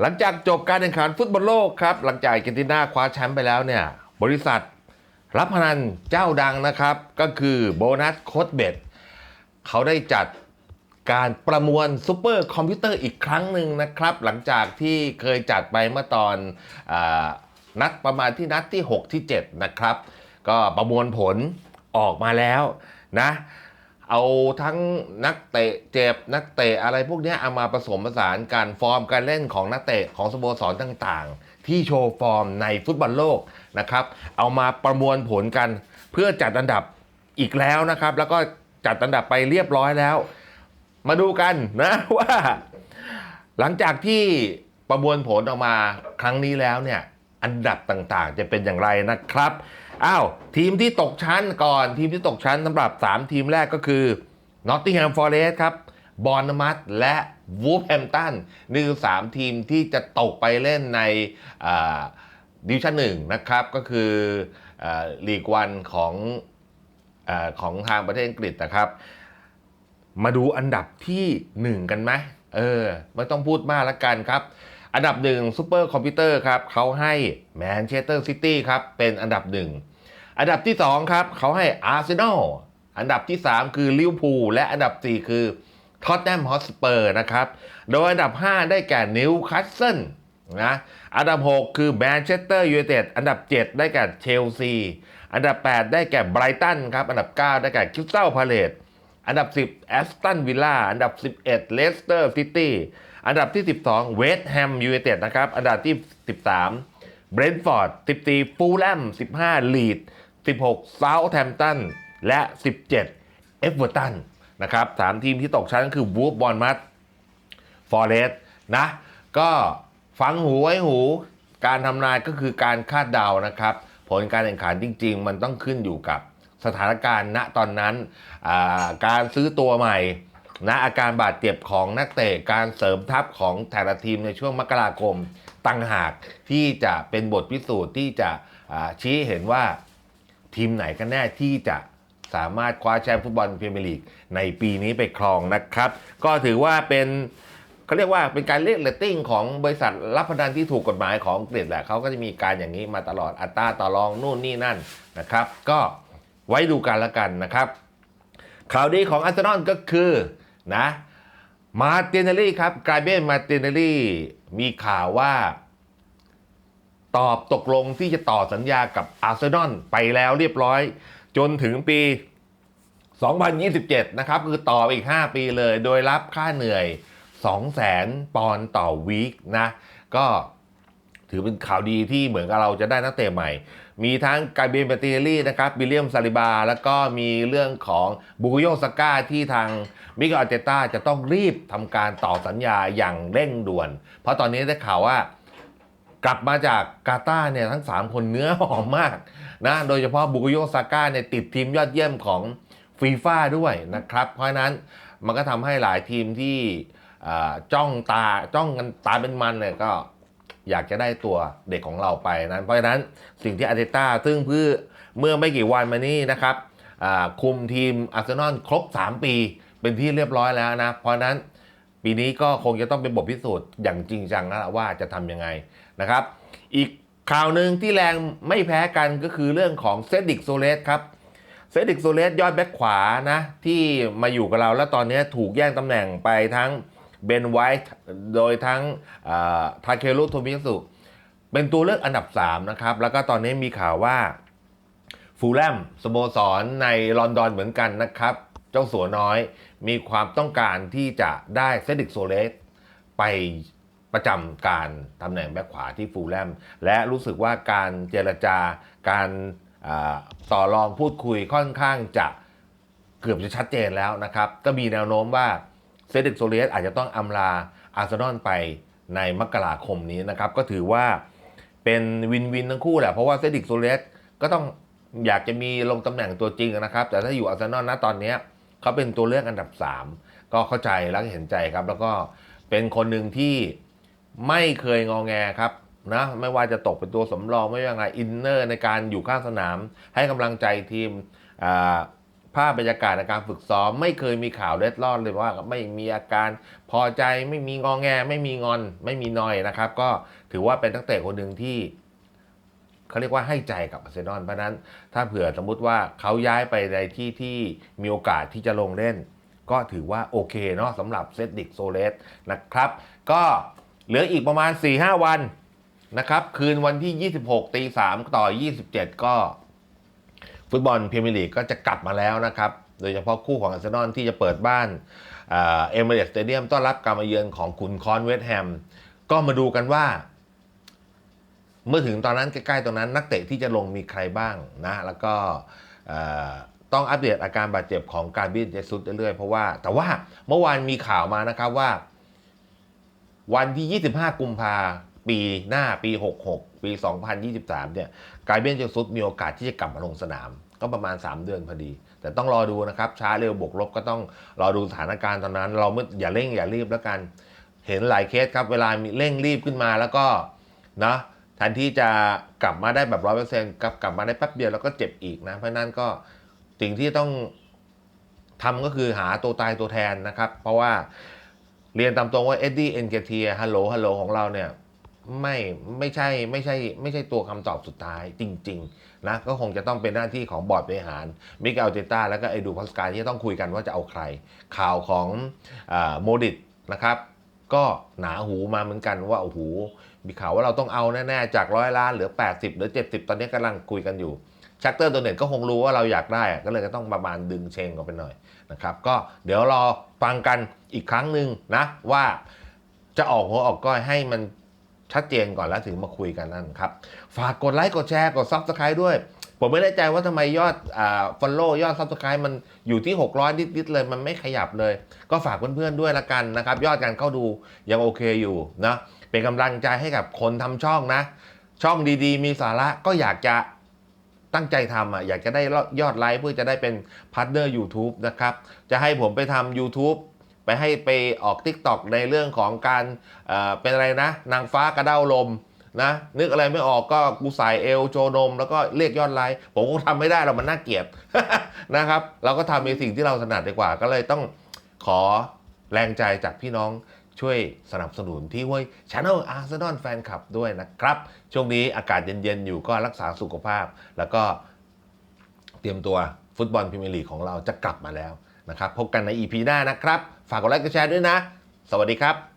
หลังจากจบการแข่งขันฟุตบอลโลกครับ หลังจากอาร์เจนตินาคว้าแชมป์ไปแล้วเนี่ย บริษัทรับพนันเจ้าดังนะครับ ก็คือโบนัสโคดเบดเขาได้จัดการประมวลซูเปอร์คอมพิวเตอร์อีกครั้งหนึ่งนะครับ หลังจากที่เคยจัดไปเมื่อตอนอนัดประมาณที่นัดที่ 6 ที่ 7 นะครับ ก็ประมวลผลออกมาแล้วนะ เอาทั้งนักเตะเจ็บนักเตะอะไรพวกนี้เอามาผสมผสานการฟอร์มการเล่นของนักเตะของสโมสรต่างๆ ที่โชว์ฟอร์มในฟุตบอลโลกนะครับ เอามาประมวลผลกันเพื่อจัดอันดับอีกแล้วนะครับ แล้วก็จัดอันดับไปเรียบร้อยแล้ว มาดูกันนะว่า หลังจากที่ประมวลผลออกมาครั้งนี้แล้วเนี่ยอันดับต่างๆ จะเป็นอย่างไรนะครับ อ้าวทีมที่ตกชั้นก่อนทีมที่ตกชั้นสำหรับ 3 ทีมแรกก็คือ Nottingham Forest ครับบอร์นมัสและวูฟแฮมตันนี่คือ3ทีมที่จะตกไปเล่นในดิวิชั่นหนึ่งนะครับ ก็คือลีกวันของอของทางประเทศอังกฤษนะครับ มาดูอันดับที่ 1 กันไหมเออ ไม่ต้องพูดมากละกันครับ อันดับหนึ่งซูเปอร์คอมพิวเตอร์ครับเขาให้แมนเชสเตอร์ซิตี้ครับเป็นอันดับหนึ่งอันดับที่2ครับเขาให้อาร์เซนอลอันดับที่ 3 คือลิเวอร์พูลและอันดับ 4 คือท็อตแนมฮอสเปอร์นะครับโดยอันดับ 5 ได้แก่นิวคาสเซิลนะอันดับ 6 คือแมนเชสเตอร์ยูไนเต็ดอันดับ 7 ได้แก่เชลซี อันดับ 8 ได้แก่ไบรตันครับอันดับ 9 ได้แก่คิวเซลพาเลต อันดับ 10แอสตันวิลล่าอันดับ 11เลสเตอร์ซิตี้อันดับที่ 12เวสต์แฮมยูไนเต็ดนะครับอันดับที่ 13เบรนท์ฟอร์ด14ฟูลแลม15ลีด16เซาท์แฮมป์ตันและ 17เอฟเวอร์ตันนะครับสามทีมที่ตกชั้นคือวูฟบอลมัสฟอร์เรสนะ ก็ฟังหูไว้หู การทำนายก็คือการคาดเดานะครับ ผลการแข่งขันจริง ๆ มันต้องขึ้นอยู่กับ สถานการณ์ณตอนนั้น การซื้อตัวใหม่นะอาการบาดเจ็บของนักเตะการเสริมทัพของแต่ละทีมในช่วงมกราคมต่างหากที่จะเป็นบทพิสูจน์ที่จะชี้เห็นว่าทีมไหนกันแน่ที่จะสามารถคว้าแชมป์ฟุตบอลพรีเมียร์ลีกในปีนี้ไปครองนะครับ ก็ถือว่าเป็นเขาเรียกว่าเป็นการเรียกเรตติ้งของบริษัทรับพนันที่ถูกกฎหมายของอังกฤษแหละเขาก็จะมีการอย่างนี้มาตลอดอัตราต่อรองนู่นนี่นั่นนะครับ ก็ ไว้ดูกันละกันนะครับ ข่าวดีของอาร์เซนอลก็คือนะมาร์ตินเนลลี่ครับกลายเป็นมาร์ตินเนลลี่มีข่าวว่า ตอบตกลงที่จะต่อสัญญากับอาร์เซนอลไปแล้วเรียบร้อย จนถึงปี 2027 นะครับ คือต่อไปอีก 5 ปีเลย โดยรับค่าเหนื่อย 200,000 ปอนด์ต่อวีคนะ ก็ถือเป็นข่าวดีที่เหมือนกับเราจะได้นักเตะใหม่ มีทั้งกาเบรียนเบติเนลลี่นะครับบิลเลียมซาลิบา แล้วก็มีเรื่องของบูโยสก้าที่ทางมิเกลอาเตต้าจะต้องรีบทำการต่อสัญญาอย่างเร่งด่วน เพราะตอนนี้ได้ข่าวว่ากลับมาจากกาตาเนี่ยทั้ง 3 คนเนื้อหอมมากนะโดยเฉพาะบุกโยซาก้าเนี่ยติดทีมยอดเยี่ยมของฟีฟ่าด้วยนะครับ เพราะนั้นมันก็ทำให้หลายทีมที่จ้องตาจ้องกันตาเป็นมันเนี่ยก็ อยากจะได้ตัวเด็กของเราไปนั้น เพราะฉะนั้นสิ่งที่อาร์เตต้าซึ่งเพื่อเมื่อไม่กี่วันมานี้นะครับคุมทีมอาร์เซนอลครบ 3 ปี เป็นที่เรียบร้อยแล้วนะ เพราะนั้นปีนี้ก็คงจะต้องเป็นบทพิสูจน์อย่างจริงจังแล้วล่ะว่าจะทำยังไงนะครับ อีกข่าวหนึ่งที่แรงไม่แพ้กันก็คือเรื่องของเซดิกโซเลสครับเซดิกโซเลสยอดแบ็คขวานะที่มาอยู่กับเราแล้วตอนนี้ถูกแย่งตำแหน่งไปทั้ง เบนไวท์โดยทั้งทาเครุโทมิยสุเป็นตัวเลือกอันดับ 3 นะครับ แล้วก็ตอนนี้มีข่าวว่าฟูลแลมสโมสรในลอนดอนเหมือนกันนะครับ เจ้าสัวน้อยมีความต้องการที่จะได้เซดิกโซเลสไปประจำการตำแหน่งแบ็คขวาที่ฟูลแลมและรู้สึกว่าการเจรจาการต่อรองพูดคุยค่อนข้างจะเกือบจะชัดเจนแล้วนะครับ ก็มีแนวโน้มว่า เซดิกโซเลสอาจจะต้องอำลาอาร์เซนอลไปในมกราคมนี้นะครับ ก็ถือว่าเป็นวินวินทั้งคู่แหละ เพราะว่าเซดิกโซเลสก็ต้องอยากจะมีลงตำแหน่งตัวจริงนะครับ แต่ถ้าอยู่อาร์เซนอลนะตอนนี้เขาเป็นตัวเลือกอันดับ 3 ก็เข้าใจและเห็นใจครับ แล้วก็เป็นคนหนึ่งที่ไม่เคยงองแงครับนะไม่ว่าจะตกเป็นตัวสำรองไม่ว่าไงอินเนอร์ในการอยู่ข้างสนาม ให้กำลังใจทีมอ่า ภาพบรรยากาศในการฝึกซ้อม ไม่เคยมีข่าวเล็ดลอดเลยว่าไม่มีอาการพอใจไม่มีงองแง ไม่มีงอน ไม่มีนอยนะครับ ก็ถือว่าเป็นนักเตะคนหนึ่งที่เขาเรียกว่าให้ใจกับอาร์เซนอลเพราะนั้นถ้าเผื่อสมมุติว่าเขาย้ายไปในที่ที่มีโอกาสที่จะลงเล่น ก็ถือว่าโอเคเนาะสำหรับเซดดิกโซเลสนะครับ ก็เหลืออีกประมาณ 4-5 วันนะครับ คืนวันที่ 26ตี3ต่อ 27 ก็ ฟุตบอลพรีเมียร์ลีกก็จะกลับมาแล้วนะครับ โดยเฉพาะคู่ของอาร์เซนอลที่จะเปิดบ้านเอเมเรสสเตเดียมต้อนรับการมาเยือนของขุนคอนเวสต์แฮม ก็มาดูกันว่า เมื่อถึงตอนนั้นใกล้ๆตรงนั้น นักเตะที่จะลงมีใครบ้างนะ แล้วก็ต้องอัปเดตอาการบาดเจ็บของการบินเจสุดเรื่อยๆเพราะว่า แต่ว่าเมื่อวานมีข่าวมานะครับว่า วันที่ 25 กุมภา ปีหน้าปี 66 ปี 2023 เนี่ยกายเบนเจสุดมีโอกาสที่จะกลับมาลงสนาม ก็ประมาณ 3 เดือนพอดี แต่ต้องรอดูนะครับ ช้าเร็วบวกลบก็ต้องรอดูสถานการณ์ตอนนั้น เราไม่อย่าเร่งอย่ารีบแล้วกัน เห็นหลายเคสครับ เวลามีเร่งรีบขึ้นมาแล้วก็นะแทนที่จะกลับมาได้แบบร้อยเปอร์เซ็นต์กลับกลับมาได้แป๊บเดียวแล้วก็เจ็บอีกนะ เพราะนั้นก็สิ่งที่ต้องทำก็คือหาตัวตายตัวแทนนะครับ เพราะว่าเรียนตามตรงว่าเอ็ดดี้เอ็นเกเทียฮัลโหลฮัลโหลของเราเนี่ย ไม่ไม่ใช่ไม่ใช่ไม่ใช่ตัวคำตอบสุดท้ายจริง ๆ นะ ก็คงจะต้องเป็นหน้าที่ของบอร์ดบริหารมิเกลเตต้าแล้วก็เอดูพัสกาที่จะต้องคุยกันว่าจะเอาใคร ข่าวของโมดิตนะครับ ก็หนาหูมาเหมือนกันว่าโอ้โหมีข่าวว่าเราต้องเอาแน่ๆจากร้อยล้านเหลือ 80 หรือ 70 ตอนนี้กำลังคุยกันอยู่ชักเตอร์ตัวเน็ตก็คงรู้ว่าเราอยากได้ก็เลยก็ต้องประมาณดึงเชงออกไปหน่อยนะครับ ก็เดี๋ยวรอฟังกันอีกครั้งหนึ่งนะว่าจะออกหัวออกก้อยให้มัน ชัดเจนก่อนแล้วถึงมาคุยกันนั่นครับ ฝากกดไลค์กดแชร์กดซับสไคร b ์ด้วย ผมไม่แน่ใจว่าทำไมยอดฟอลโล่ยอดซับสไคร b ์มันอยู่ที่ 600นิดๆเลยมันไม่ขยับเลย ก็ฝากเพื่อนๆด้วยละกันนะครับ ยอดการเข้าดูยังโอเคอยู่นะเป็นกำลังใจให้กับคนทำช่องนะ ช่องดีๆ มีสาระก็อยากจะตั้งใจทำอะอยากจะได้ยอดไลค์เพื่อจะได้เป็นพาร์ทเนอร์ u t u b e นะครับ จะให้ผมไปทำ YouTube ไปให้ไปออก TikTok ในเรื่องของการเเป็นอะไรนะ นางฟ้ากระเด้าลมนะนึกอะไรไม่ออกก็กูใส่เอลโชนม แล้วก็เรียกยอดไลค์ผมคงทำไม่ได้หรอกมันน่าเกลียดนะครับ เราก็ทำในสิ่งที่เราถนัดดีกว่า ก็เลยต้องขอแรงใจจากพี่น้องช่วยสนับสนุนที่ห้วย Channel Arsenal Fan Club ด้วยนะครับ ช่วงนี้อากาศเย็นๆ อยู่ก็รักษาสุขภาพ แล้วก็เตรียมตัวฟุตบอลพรีเมียร์ลีกของเราจะกลับมาแล้ว นะครับ พบกันใน EP หน้านะครับ ฝากกดไลค์กดแชร์ด้วยนะ สวัสดีครับ